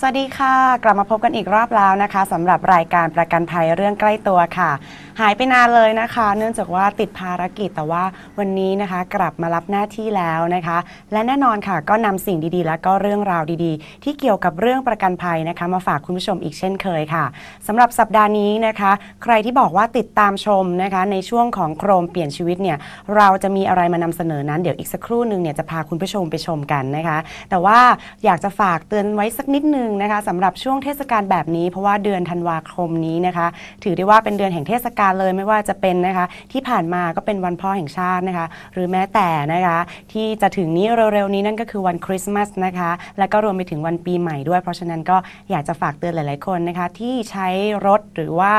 สวัสดีค่ะ กลับมาพบกันอีกรอบแล้วนะคะสำหรับรายการประกันภัยเรื่องใกล้ตัวค่ะ หายไปนานเลยนะคะ เนื่องจากว่าติดภารกิจแต่ว่าวันนี้นะคะกลับมารับหน้าที่แล้วนะคะ และแน่นอนค่ะ ก็นำสิ่งดีๆ และก็เรื่องราวดีๆ ที่เกี่ยวกับเรื่องประกันภัยนะคะ มาฝากคุณผู้ชมอีกเช่นเคยค่ะสำหรับสัปดาห์นี้นะคะ ใครที่บอกว่าติดตามชมนะคะ ในช่วงของโครมเปลี่ยนชีวิตเนี่ยเราจะมีอะไรมานำเสนอนั้นเดี๋ยวอีกสักครู่หนึ่งเนี่ยจะพาคุณผู้ชมไปชมกันนะคะ แต่ว่าอยากจะฝากเตือนไว้สักนิดนึงนะคะสำหรับช่วงเทศกาลแบบนี้ เพราะว่าเดือนธันวาคมนี้นะคะ ถือได้ว่าเป็นเดือนแห่งเทศกาลเลยไม่ว่าจะเป็นนะคะ ที่ผ่านมาก็เป็นวันพ่อแห่งชาตินะคะ หรือแม้แต่นะคะ ที่จะถึงนี้เร็วๆนี้นั่นก็คือวันคริสต์มาสนะคะ และก็รวมไปถึงวันปีใหม่ด้วย เพราะฉะนั้นก็อยากจะฝากเตือนหลาย ๆคนนะคะที่ใช้รถหรือว่า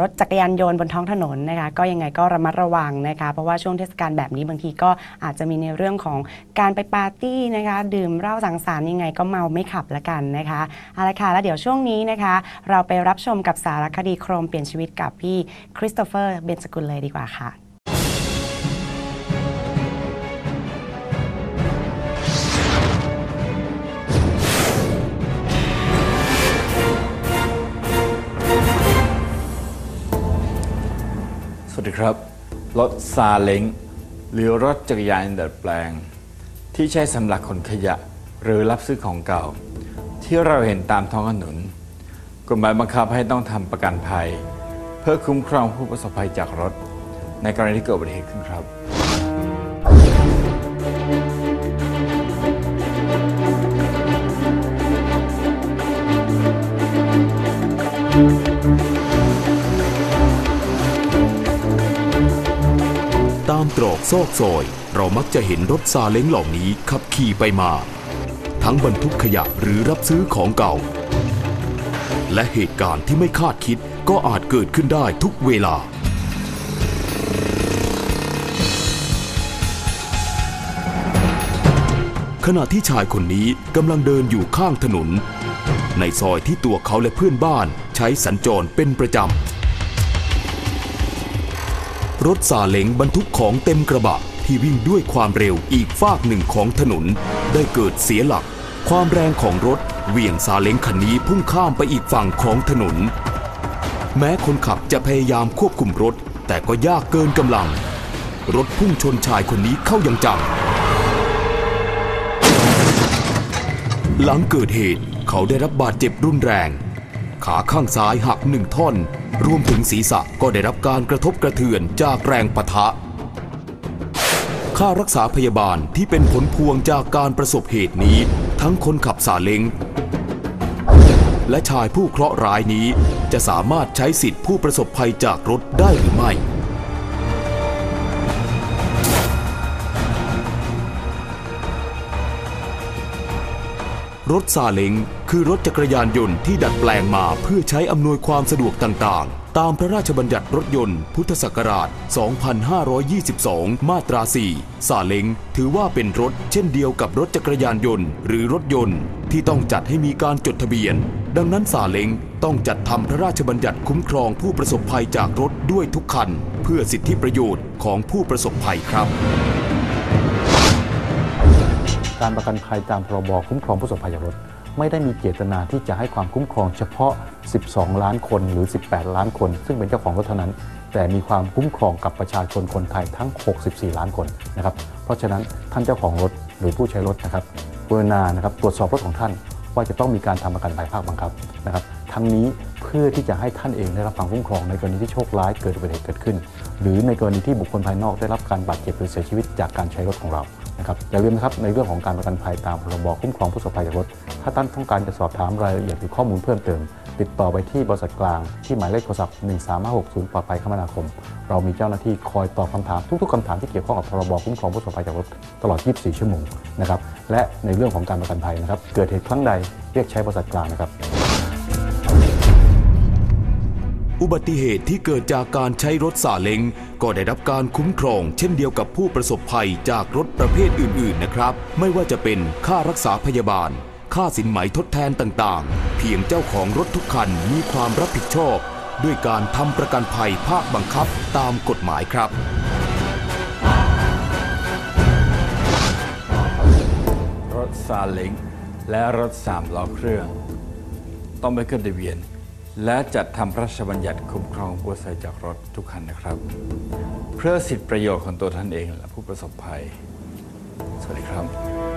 รถจักรยานยนต์บนท้องถนนนะคะก็ยังไงก็ระมัดระวังนะคะเพราะว่าช่วงเทศกาลแบบนี้บางทีก็อาจจะมีในเรื่องของการไปปาร์ตี้นะคะดื่มเหล้าสังสรรค์ยังไงก็เมาไม่ขับละกันนะคะเอาละค่ะแล้วเดี๋ยวช่วงนี้นะคะ เราไปรับชมกับสารคดีโครมเปลี่ยนชีวิตกับพี่คริสโตเฟอร์เบนสกุลเลยดีกว่าค่ะ สวัสดีครับ รถซาเล้งหรือรถจักรยานดัดแปลง ที่ใช้สำหรับขนขยะหรือรับซื้อของเก่า ที่เราเห็นตามท้องถนนกฎหมายบังคับให้ต้องทำประกันภัย เพื่อคุ้มครองผู้ประสบภัยจากรถ ในกรณีที่เกิดอุบัติเหตุขึ้นครับตามตรอกซอกซอย เรามักจะเห็นรถซาเล้งเหล่านี้ขับขี่ไปมา ทั้งบรรทุกขยะหรือรับซื้อของเก่า และเหตุการณ์ที่ไม่คาดคิดก็อาจเกิดขึ้นได้ทุกเวลา ขณะที่ชายคนนี้กำลังเดินอยู่ข้างถนน ในซอยที่ตัวเขาและเพื่อนบ้านใช้สัญจรเป็นประจำ รถซาเล้งบรรทุกของเต็มกระบะที่วิ่งด้วยความเร็วอีกฟากหนึ่งของถนน ได้เกิดเสียหลัก ความแรงของรถเหวี่ยงซาเล้งคันนี้พุ่งข้ามไปอีกฝั่งของถนน แม้คนขับจะพยายามควบคุมรถ แต่ก็ยากเกินกำลัง รถพุ่งชนชายคนนี้เข้าอย่างจังหลังเกิดเหตุเขาได้รับบาดเจ็บรุนแรง ขาข้างซ้ายหักหนึ่งท่อน รวมถึงศีรษะก็ได้รับการกระทบกระเทือนจากแรงปะทะ ค่ารักษาพยาบาลที่เป็นผลพวงจากการประสบเหตุนี้ ทั้งคนขับซาเล้งและชายผู้เคราะห์ร้ายนี้ จะสามารถใช้สิทธิผู้ประสบภัยจากรถได้หรือไม่ รถซาเล้งคือรถจักรยานยนต์ที่ดัดแปลงมาเพื่อใช้อำนวยความสะดวกต่างๆ ตามพระราชบัญญัติรถยนต์ พุทธศักราช 2522 มาตรา 4 ซาเล้งถือว่าเป็นรถเช่นเดียวกับรถจักรยานยนต์ หรือรถยนต์ ที่ต้องจัดให้มีการจดทะเบียน ดังนั้นซาเล้งต้องจัดทำพระราชบัญญัติคุ้มครองผู้ประสบภัยจากรถด้วยทุกคัน เพื่อสิทธิประโยชน์ของผู้ประสบภัยครับ การประกันภัยตามพรบคุ้มครองผู้ประสบภัยจากรถ ไม่ได้มีเจตนาที่จะให้ความคุ้มครองเฉพาะ 12 ล้านคนหรือ 18 ล้านคน ซึ่งเป็นเจ้าของรถเท่านั้น แต่มีความคุ้มครองกับประชาชนคนไทยทั้ง 64 ล้านคนนะครับเพราะฉะนั้นท่านเจ้าของรถหรือผู้ใช้รถนะครับกรุณานะครับตรวจสอบรถของท่านว่าจะต้องมีการทำประกันภัยภาคบังคับนะครับ ทั้งนี้เพื่อที่จะให้ท่านเองได้รับความคุ้มครองในกรณีที่โชคร้ายเกิดอุบัติเหตุเกิดขึ้น หรือในกรณีที่บุคคลภายนอกได้รับการบาดเจ็บหรือเสียชีวิตจากการใช้รถของเรานะครับอย่าลืมนะครับในเรื่องของการประกันภัยตามพรบคุ้มครองผู้ประสบภัยจากรถ ถ้าท่านต้องการจะสอบถามรายละเอียดหรือข้อมูลเพิ่มเติม ติดต่อไปที่บริษัทกลาง ที่หมายเลขโทรศัพท์ 13560 ปลอดภัยคมนาคม เรามีเจ้าหน้าที่คอยตอบคำถามทุกๆคำถามที่เกี่ยวข้องกับพรบคุ้มครองผู้ประสบภัยจากรถตลอด 24 ชั่วโมงนะครับและในเรื่องของการประกันภัยนะครับเกิดเหตุครั้งใดเรียกใช้บริษัทกลางนะครับ อุบัติเหตุที่เกิดจากการใช้รถซาเล้งก็ได้รับการคุ้มครอง เช่นเดียวกับผู้ประสบภัยจากรถประเภทอื่น ๆ นะครับ ไม่ว่าจะเป็นค่ารักษาพยาบาล ค่าสินไหมทดแทนต่าง ๆ เพียงเจ้าของรถทุกคันมีความรับผิดชอบ ด้วยการทำประกันภัยภาคบังคับตามกฎหมายครับรถซาเล้งและรถสามล้อเครื่อง ต้องไปขึ้นทะเบียน และจัดทำพระราชบัญญัติคุ้มครองผู้อาศัยจากรถทุกคันนะครับ เพื่อสิทธิประโยชน์ของตัวท่านเองและผู้ประสบภัย สวัสดีครับ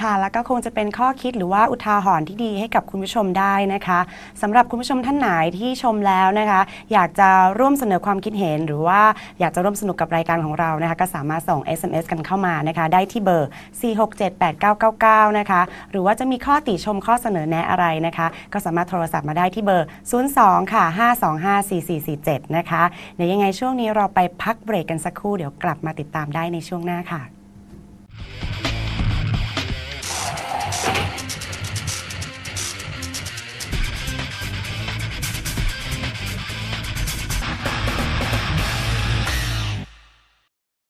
ค่ะ แล้วก็คงจะเป็นข้อคิดหรือว่าอุทาหรณ์ที่ดีให้กับคุณผู้ชมได้นะคะสำหรับคุณผู้ชมท่านไหนที่ชมแล้วนะคะ อยากจะร่วมเสนอความคิดเห็น หรือว่าอยากจะร่วมสนุกกับรายการของเรานะคะก็สามารถส่ง SMS กันเข้ามานะคะ ได้ที่เบอร์ 4678999 นะคะ หรือว่าจะมีข้อติชมข้อเสนอแนะอะไรนะคะ ก็สามารถโทรศัพท์มาได้ที่เบอร์ 02 ค่ะ 5254447 นะคะเดี๋ยวยังไงช่วงนี้เราไปพักเบรกกันสักครู่เดี๋ยวกลับมาติดตามได้ในช่วงหน้าค่ะ